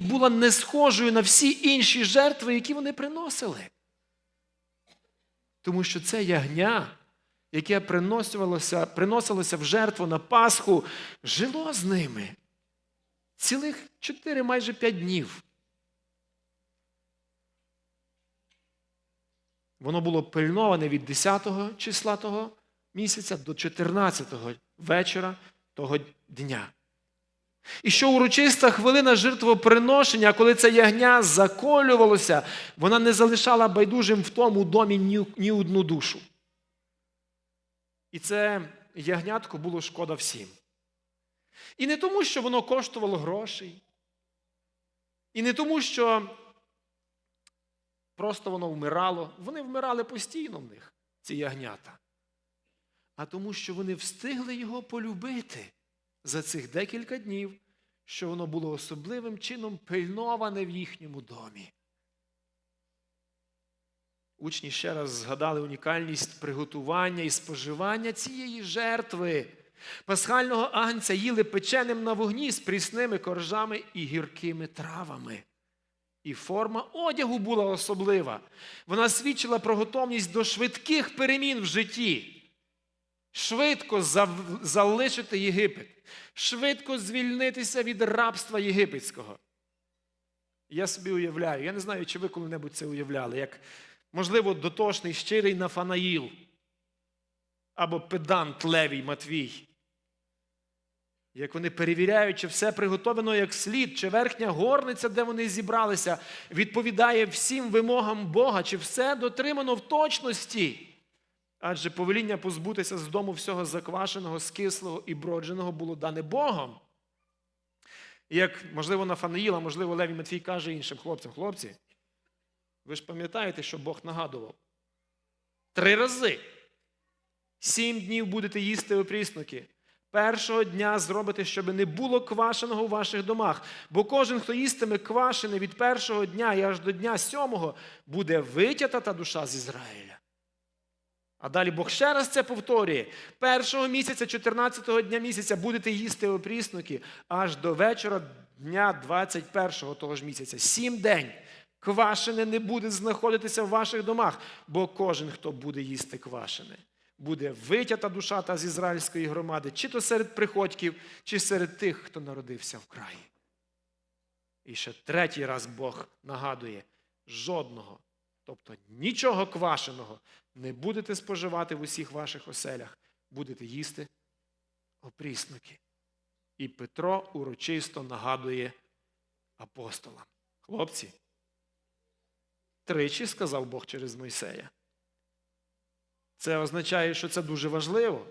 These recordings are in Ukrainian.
була не схожою на всі інші жертви, які вони приносили. Тому що це ягня, яке приносилося, приносилося в жертву на Пасху, жило з ними цілих 4, майже 5 днів. Воно було пильноване від 10-го числа того місяця до 14-го вечора того дня. І що урочиста хвилина жертвоприношення, коли це ягня заколювалося, вона не залишала байдужим в тому домі ні, ні одну душу. І це ягнятко було шкода всім. І не тому, що воно коштувало грошей, і не тому, що просто воно вмирало. Вони вмирали постійно в них, ці ягнята. А тому, що вони встигли його полюбити за цих декілька днів, що воно було особливим чином пильноване в їхньому домі. Учні ще раз згадали унікальність приготування і споживання цієї жертви. Пасхального агнця їли печеним на вогні з прісними коржами і гіркими травами. І форма одягу була особлива. Вона свідчила про готовність до швидких перемін в житті. Швидко залишити Єгипет, швидко звільнитися від рабства єгипетського. Я собі уявляю, я не знаю, чи ви коли-небудь це уявляли, як, можливо, дотошний щирий Нафанаїл або педант Левій Матвій. Як вони перевіряють, чи все приготовлено як слід, чи верхня горниця, де вони зібралися, відповідає всім вимогам Бога, чи все дотримано в точності. Адже повеління позбутися з дому всього заквашеного, скислого і бродженого було дане Богом. Як, можливо, Нафанаїла, можливо, Левій Матвій каже іншим хлопцям, хлопці, ви ж пам'ятаєте, що Бог нагадував? Три рази. Сім днів будете їсти опрісники. Першого дня зробите, щоб не було квашеного у ваших домах. Бо кожен, хто їстиме квашене від першого дня і аж до дня сьомого, буде витята та душа з Ізраїля. А далі Бог ще раз це повторює. Першого місяця, 14-го дня місяця будете їсти опрісники аж до вечора дня 21-го того ж місяця. Сім день. Квашене не буде знаходитися в ваших домах, бо кожен, хто буде їсти квашене, буде витята душа та з ізраїльської громади, чи то серед приходьків, чи серед тих, хто народився в краї. І ще третій раз Бог нагадує: жодного, тобто нічого квашеного не будете споживати в усіх ваших оселях, будете їсти опрісники. І Петро урочисто нагадує апостолам. Хлопці, тричі сказав Бог через Мойсея. Це означає, що це дуже важливо.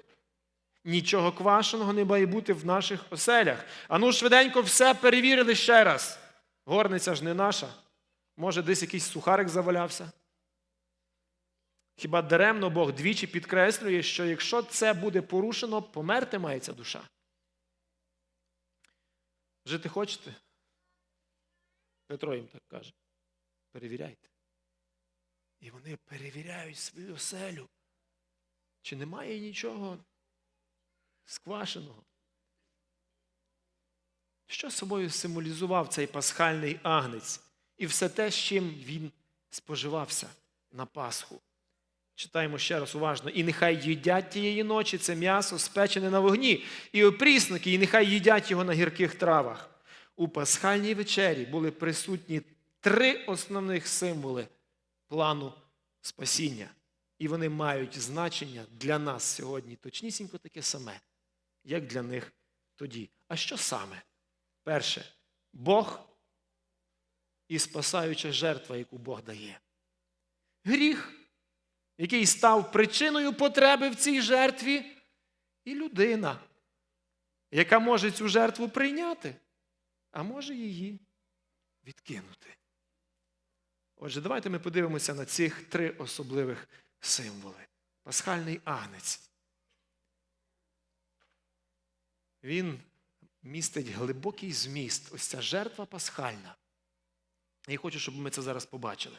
Нічого квашеного не має бути в наших оселях. Ану, швиденько все перевірили ще раз. Горниця ж не наша. Може, десь якийсь сухарик завалявся. Хіба даремно Бог двічі підкреслює, що якщо це буде порушено, померти має ця душа. Жити хочете? Петро їм так каже. Перевіряйте. І вони перевіряють свою оселю. Чи немає нічого сквашеного? Що собою символізував цей пасхальний агнець і все те, з чим він споживався на Пасху? Читаємо ще раз уважно. І нехай їдять тієї ночі це м'ясо, спечене на вогні, і опрісники, і нехай їдять його на гірких травах. У пасхальній вечері були присутні три основних символи плану спасіння. І вони мають значення для нас сьогодні точнісінько таке саме, як для них тоді. А що саме? Перше, Бог і спасаюча жертва, яку Бог дає. Гріх, який став причиною потреби в цій жертві, і людина, яка може цю жертву прийняти, а може її відкинути. Отже, давайте ми подивимося на цих три особливих символи. Пасхальний агнець. Він містить глибокий зміст. Ось ця жертва пасхальна. Я хочу, щоб ми це зараз побачили.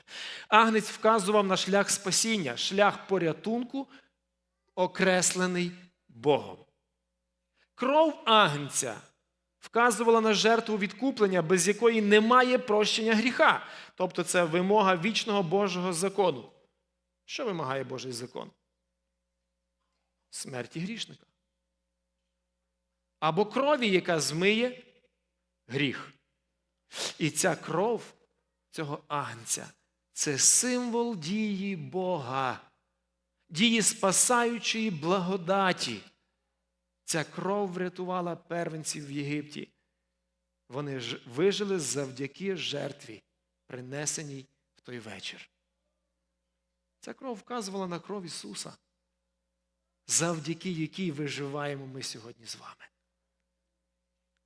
Агнець вказував на шлях спасіння, шлях порятунку, окреслений Богом. Кров агнця вказувала на жертву відкуплення, без якої немає прощення гріха. Тобто це вимога вічного Божого закону. Що вимагає Божий закон? Смерті грішника. Або крові, яка змиє гріх. І ця кров цього агнця це символ дії Бога, дії спасаючої благодаті. Ця кров врятувала первенців в Єгипті. Вони ж вижили завдяки жертві, принесеній в той вечір. Ця кров вказувала на кров Ісуса, завдяки якій виживаємо ми сьогодні з вами.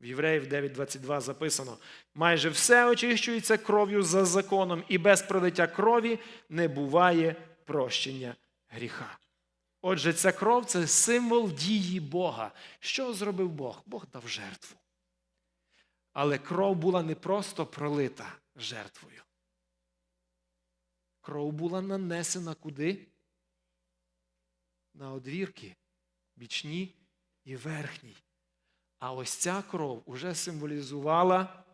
В Євреїв 9.22 записано: майже все очищується кров'ю за законом, і без пролиття крові не буває прощення гріха. Отже, ця кров це символ дії Бога. Що зробив Бог? Бог дав жертву. Але кров була не просто пролита жертвою. Кров була нанесена куди? На одвірки, бічні і верхній. А ось ця кров уже символізувала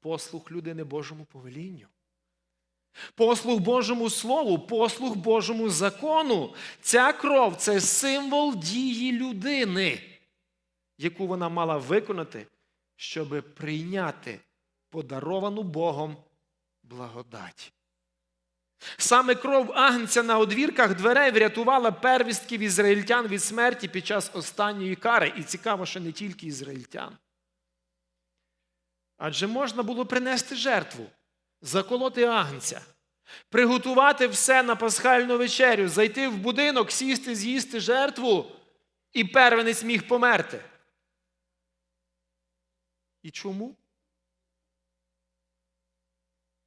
послух людини Божому повелінню. Послух Божому Слову, послух Божому закону. Ця кров це символ дії людини, яку вона мала виконати, щоб прийняти подаровану Богом благодать. Саме кров агнця на одвірках дверей врятувала первістків ізраїльтян від смерті під час останньої кари. І цікаво, що не тільки ізраїльтян. Адже можна було принести жертву, заколоти агнця, приготувати все на пасхальну вечерю, зайти в будинок, сісти, з'їсти жертву, і первенець міг померти. І чому?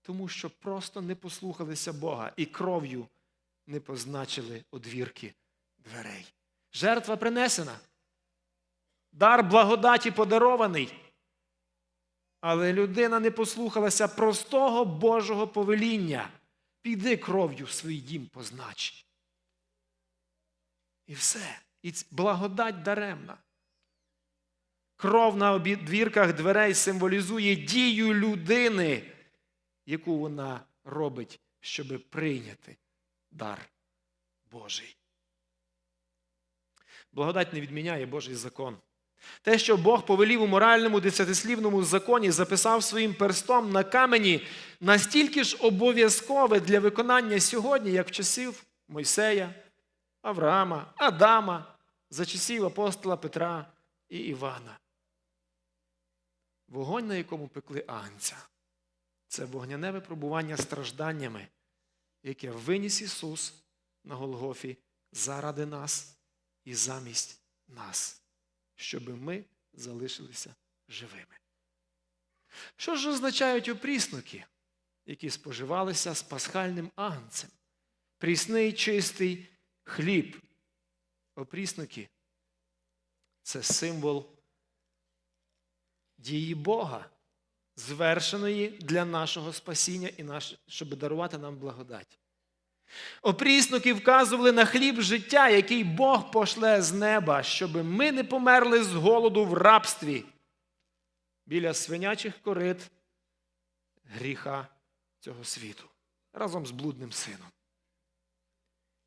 Тому що просто не послухалися Бога і кров'ю не позначили одвірки дверей. Жертва принесена. Дар благодаті подарований. Але людина не послухалася простого Божого повеління. Піди кров'ю в свій дім познач. І все. І благодать даремна. Кров на обідвірках дверей символізує дію людини яку вона робить, щоб прийняти дар Божий. Благодать не відміняє Божий закон. Те, що Бог повелів у моральному десятислівному законі, записав своїм перстом на камені, настільки ж обов'язкове для виконання сьогодні, як в часів Мойсея, Авраама, Адама, за часів апостола Петра і Івана. Вогонь, на якому пекли агнця. Це вогняне випробування стражданнями, яке виніс Ісус на Голгофі заради нас і замість нас, щоб ми залишилися живими. Що ж означають опрісники, які споживалися з пасхальним агнцем? Прісний чистий хліб. Опрісники це символ дії Бога звершеної для нашого спасіння і наш, щоб дарувати нам благодать. Опрісники вказували на хліб життя, який Бог пошле з неба, щоб ми не померли з голоду в рабстві біля свинячих корит гріха цього світу разом з блудним сином.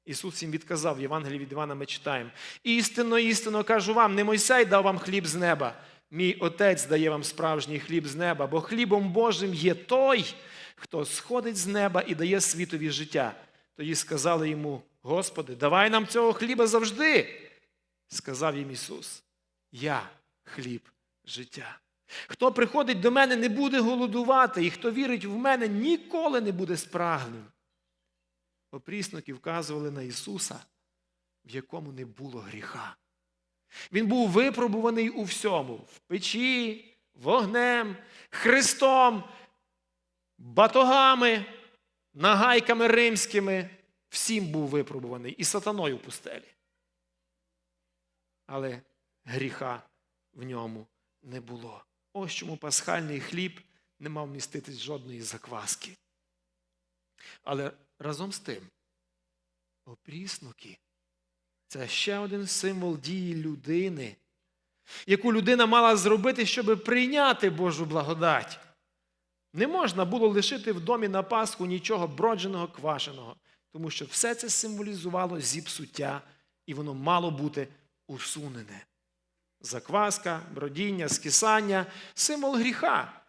Ісус їм відказав в Євангелії від Івана ми читаємо. Істинно, істинно кажу вам, не Мойсей дав вам хліб з неба, Мій Отець дає вам справжній хліб з неба, бо хлібом Божим є той, хто сходить з неба і дає світові життя. Тоді сказали йому, Господи, давай нам цього хліба завжди. Сказав їм Ісус, Я хліб життя. Хто приходить до мене, не буде голодувати, і хто вірить в мене, ніколи не буде спрагним. Опрісники вказували на Ісуса, в якому не було гріха. Він був випробуваний у всьому в печі, вогнем, Христом, батогами, нагайками римськими. Всім був випробуваний і сатаною в пустелі. Але гріха в ньому не було. Ось чому пасхальний хліб не мав міститись жодної закваски. Але разом з тим, опріснуки це ще один символ дії людини, яку людина мала зробити, щоб прийняти Божу благодать. Не можна було лишити в домі на Пасху нічого бродженого, квашеного, тому що все це символізувало зіпсуття, і воно мало бути усунене. Закваска, бродіння, скисання символ гріха.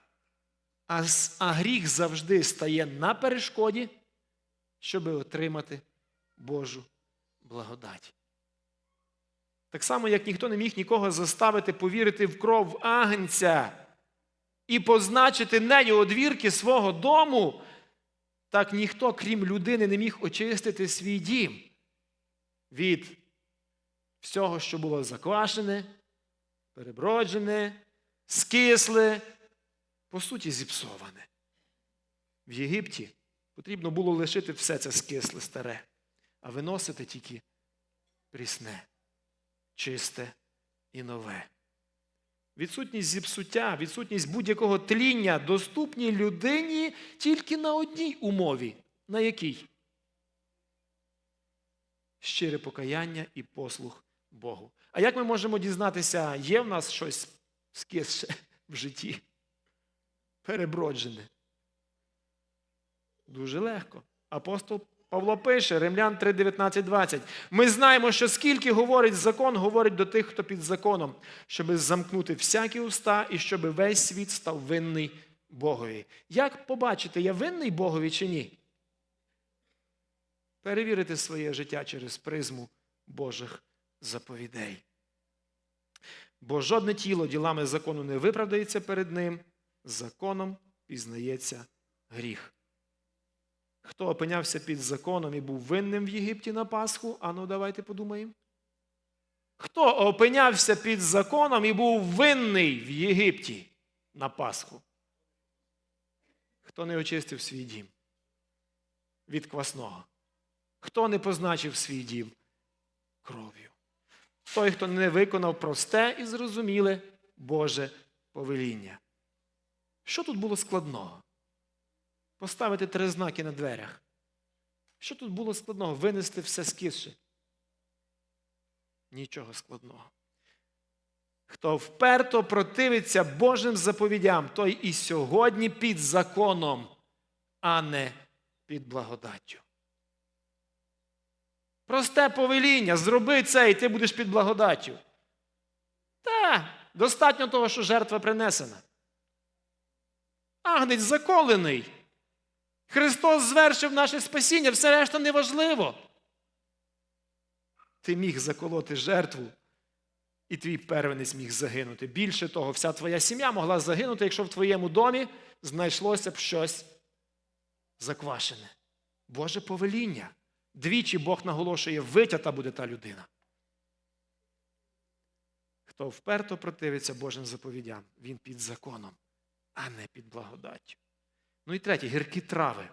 А, а гріх завжди стає на перешкоді, щоб отримати Божу благодать. Так само, як ніхто не міг нікого заставити повірити в кров агнця і позначити нею одвірки свого дому, так ніхто, крім людини, не міг очистити свій дім від всього, що було заквашене, переброджене, скисле, по суті, зіпсоване. В Єгипті потрібно було лишити все це скисле старе, а виносити тільки прісне, чисте і нове. Відсутність зіпсуття, відсутність будь-якого тління доступні людині тільки на одній умові. На якій? Щире покаяння і послух Богу. А як ми можемо дізнатися, є в нас щось скисше в житті? Переброджене. Дуже легко. Апостол Павло пише, Римлян 3, 19, 20. Ми знаємо, що скільки говорить закон, говорить до тих, хто під законом, щоби замкнути всякі уста і щоб весь світ став винний Богові. Як побачити, я винний Богові чи ні? Перевірити своє життя через призму Божих заповідей. Бо жодне тіло ділами закону не виправдається перед ним, законом пізнається гріх. Хто опинявся під законом і був винним в Єгипті на Пасху? Ану, давайте подумаємо. Хто опинявся під законом і був винний в Єгипті на Пасху? Хто не очистив свій дім від квасного? Хто не позначив свій дім кров'ю? Той, хто не виконав просте і зрозуміле Боже повеління. Що тут було складного? Поставити три знаки на дверях. Що тут було складного? Винести все скисше? Нічого складного. Хто вперто противиться Божим заповідям, той і сьогодні під законом, а не під благодаттю. Просте повеління, зроби це, і ти будеш під благодаттю. Та, достатньо того, що жертва принесена. Агнець заколений. Христос звершив наше спасіння, все решта неважливо. Ти міг заколоти жертву, і твій первенець міг загинути. Більше того, вся твоя сім'я могла загинути, якщо в твоєму домі знайшлося б щось заквашене. Боже повеління. Двічі Бог наголошує, витята буде та людина. Хто вперто противиться Божим заповідям, він під законом, а не під благодаттю. Ну і третє, гіркі трави,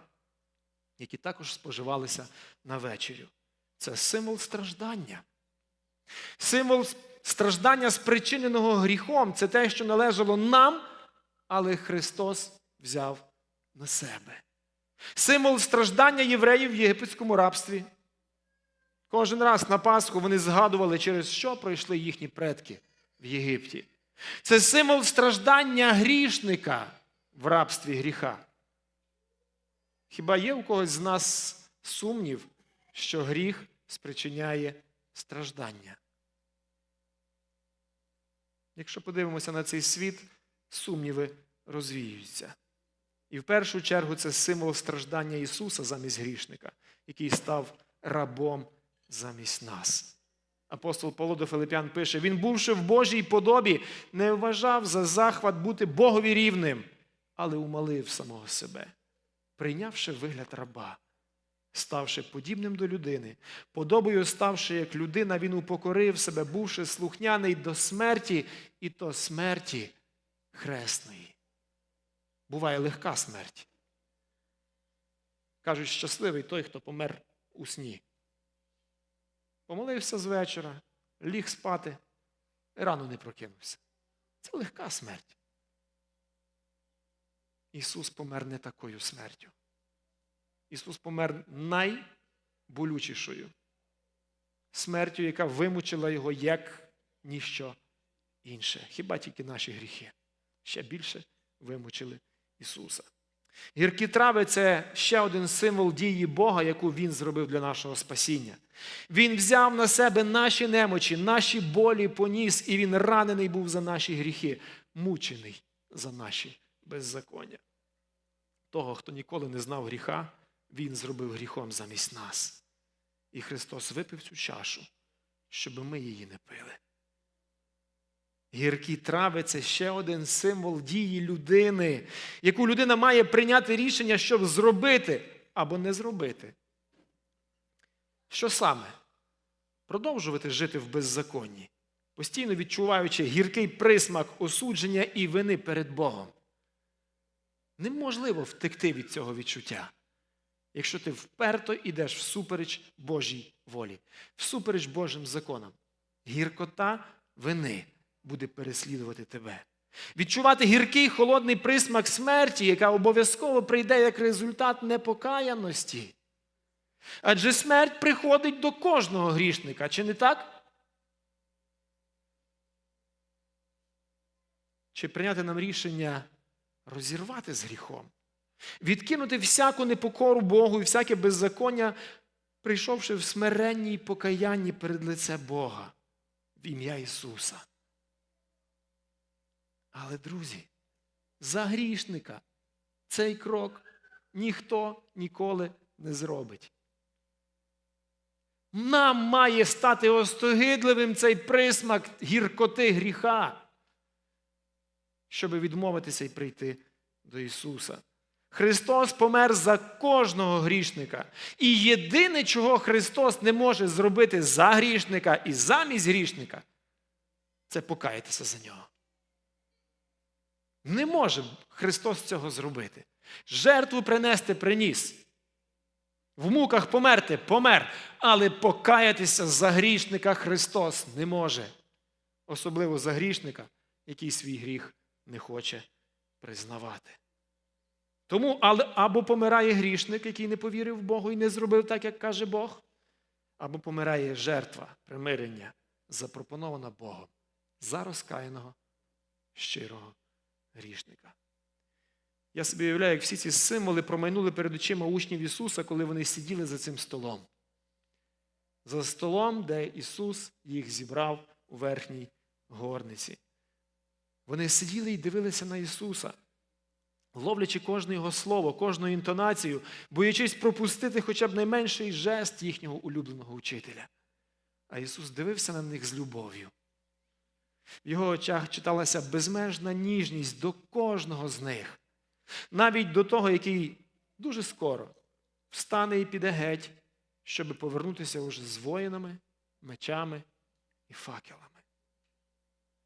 які також споживалися на вечерю. Це символ страждання. Символ страждання, спричиненого гріхом, це те, що належало нам, але Христос взяв на себе. Символ страждання євреїв в єгипетському рабстві. Кожен раз на Пасху вони згадували, через що пройшли їхні предки в Єгипті. Це символ страждання грішника в рабстві гріха. Хіба є у когось з нас сумнів, що гріх спричиняє страждання? Якщо подивимося на цей світ, сумніви розвіюються. І в першу чергу це символ страждання Ісуса замість грішника, який став рабом замість нас. Апостол Павло до Филипян пише: Він, бувши в Божій подобі, не вважав за захват бути Богові рівним, але умалив самого себе, прийнявши вигляд раба, ставши подібним до людини, подобою ставши як людина, він упокорив себе, бувши слухняний до смерті, і то смерті хресної. Буває легка смерть. Кажуть, щасливий той, хто помер у сні. Помолився з вечора, ліг спати, і рано не прокинувся. Це легка смерть. Ісус помер не такою смертю. Ісус помер найболючішою смертю, яка вимучила його як ніщо інше. Хіба тільки наші гріхи ще більше вимучили Ісуса. Гіркі трави це ще один символ дії Бога, яку Він зробив для нашого спасіння. Він взяв на себе наші немочі, наші болі поніс, і Він ранений був за наші гріхи, мучений за наші беззаконня. Того, хто ніколи не знав гріха, Він зробив гріхом замість нас. І Христос випив цю чашу, щоб ми її не пили. Гіркі трави це ще один символ дії людини, яку людина має прийняти рішення, щоб зробити або не зробити. Що саме? Продовжувати жити в беззаконні, постійно відчуваючи гіркий присмак осудження і вини перед Богом. Неможливо втекти від цього відчуття, якщо ти вперто йдеш всупереч Божій волі, всупереч Божим законам. Гіркота вини буде переслідувати тебе. Відчувати гіркий холодний присмак смерті, яка обов'язково прийде як результат непокаяності. Адже смерть приходить до кожного грішника, чи не так? Чи прийняти нам рішення розірвати з гріхом, відкинути всяку непокору Богу і всяке беззаконня, прийшовши в смиренній покаянні перед лице Бога в ім'я Ісуса. Але, друзі, за грішника цей крок ніхто ніколи не зробить. Нам має стати остогидливим цей присмак гіркоти гріха, щоб відмовитися і прийти до Ісуса. Христос помер за кожного грішника. І єдине, чого Христос не може зробити за грішника і замість грішника, це покаятися за нього. Не може Христос цього зробити. Жертву принести приніс. В муках померти помер, але покаятися за грішника Христос не може. Особливо за грішника, який свій гріх не хоче признавати. Тому або помирає грішник, який не повірив Богу і не зробив так, як каже Бог, або помирає жертва примирення, запропонована Богом за розкаяного щирого грішника. Я собі уявляю, як всі ці символи промайнули перед очима учнів Ісуса, коли вони сиділи за цим столом. За столом, де Ісус їх зібрав у верхній горниці. Вони сиділи і дивилися на Ісуса, ловлячи кожне Його слово, кожну інтонацію, боячись пропустити хоча б найменший жест їхнього улюбленого учителя. А Ісус дивився на них з любов'ю. В його очах читалася безмежна ніжність до кожного з них, навіть до того, який дуже скоро встане і піде геть, щоб повернутися уже з воїнами, мечами і факелами.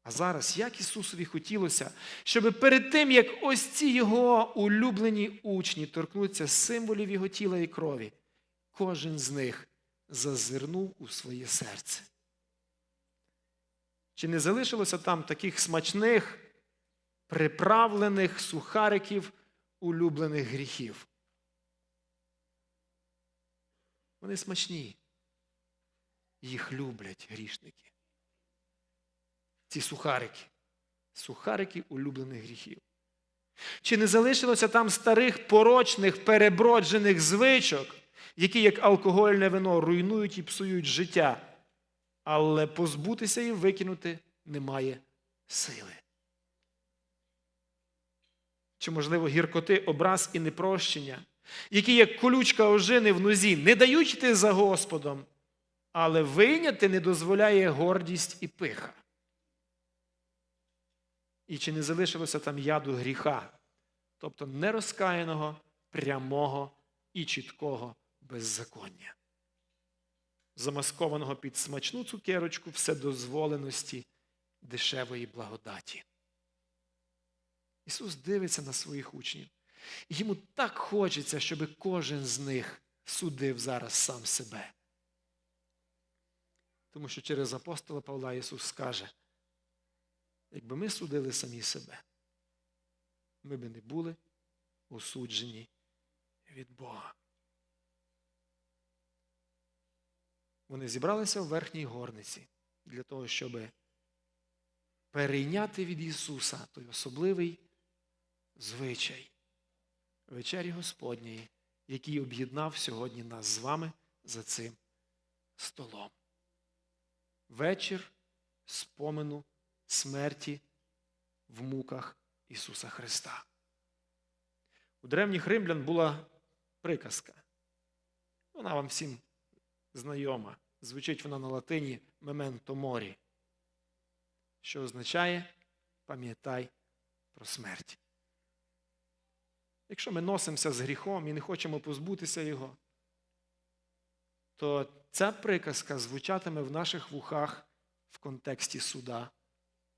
А зараз, як Ісусові хотілося, щоб перед тим, як ось ці його улюблені учні торкнуться символів його тіла і крові, кожен з них зазирнув у своє серце. Чи не залишилося там таких смачних, приправлених сухариків улюблених гріхів? Вони смачні. Їх люблять грішники. Ці сухарики. Сухарики улюблених гріхів. Чи не залишилося там старих порочних, переброджених звичок, які, як алкогольне вино, руйнують і псують життя? але позбутися і викинути немає сили. Чи, можливо, гіркоти, образ і непрощення, які, як колючка ожини в нозі, не дають йти за Господом, але вийняти не дозволяє гордість і пиха. І чи не залишилося там яду гріха, тобто нерозкаяного, прямого і чіткого беззаконня замаскованого під смачну цукерочку вседозволеності дешевої благодаті. Ісус дивиться на своїх учнів. Йому так хочеться, щоб кожен з них судив зараз сам себе. Тому що через апостола Павла Ісус скаже, якби ми судили самі себе, ми би не були осуджені від Бога. Вони зібралися в верхній горниці для того, щоб перейняти від Ісуса той особливий звичай вечері Господньої, який об'єднав сьогодні нас з вами за цим столом. Вечір спомену смерті в муках Ісуса Христа. У древніх римлян була приказка. Вона вам всім знайома. Звучить вона на латині «memento mori», що означає пам'ятай про смерть. Якщо ми носимося з гріхом і не хочемо позбутися його, то ця приказка звучатиме в наших вухах в контексті суда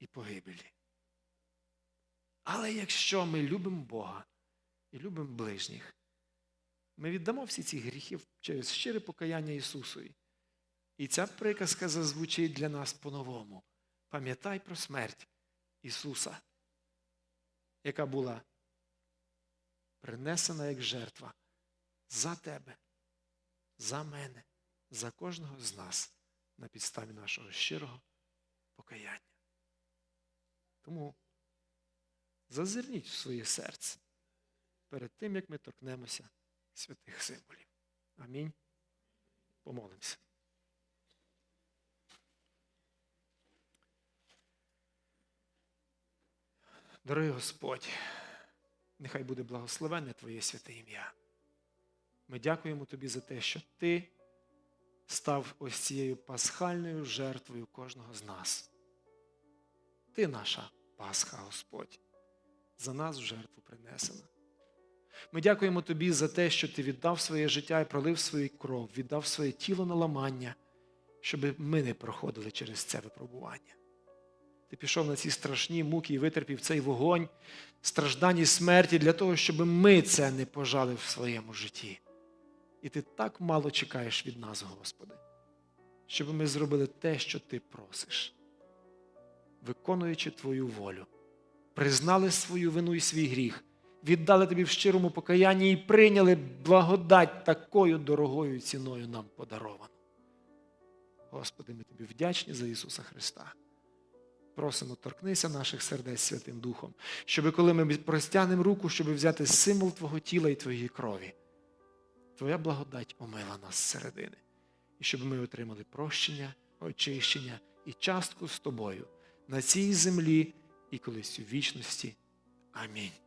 і погибелі. Але якщо ми любимо Бога і любимо ближніх, ми віддамо всі ці гріхи через щире покаяння Ісусові. І ця приказка зазвучить для нас по-новому. Пам'ятай про смерть Ісуса, яка була принесена як жертва за тебе, за мене, за кожного з нас на підставі нашого щирого покаяння. Тому зазирніть в своє серце перед тим, як ми торкнемося святих символів. Амінь. Помолимося. Дорогий Господь, нехай буде благословенне Твоє святе ім'я. Ми дякуємо Тобі за те, що Ти став ось цією пасхальною жертвою кожного з нас. Ти наша Пасха, Господь, за нас в жертву принесена. Ми дякуємо Тобі за те, що Ти віддав своє життя і пролив свою кров, віддав своє тіло на ламання, щоб ми не проходили через це випробування. Ти пішов на ці страшні муки і витерпів цей вогонь, страждані смерті для того, щоб ми це не пожали в своєму житті. І ти так мало чекаєш від нас, Господи, щоб ми зробили те, що Ти просиш, виконуючи Твою волю, признали свою вину і свій гріх, віддали тобі в щирому покаянні і прийняли благодать такою дорогою ціною нам подаровану. Господи, ми тобі вдячні за Ісуса Христа. Просимо, торкнися наших сердець Святим Духом, щоб коли ми простягнемо руку, щоб взяти символ Твого тіла і Твоєї крові, Твоя благодать омила нас зсередини, і щоб ми отримали прощення, очищення і частку з тобою на цій землі і колись у вічності. Амінь.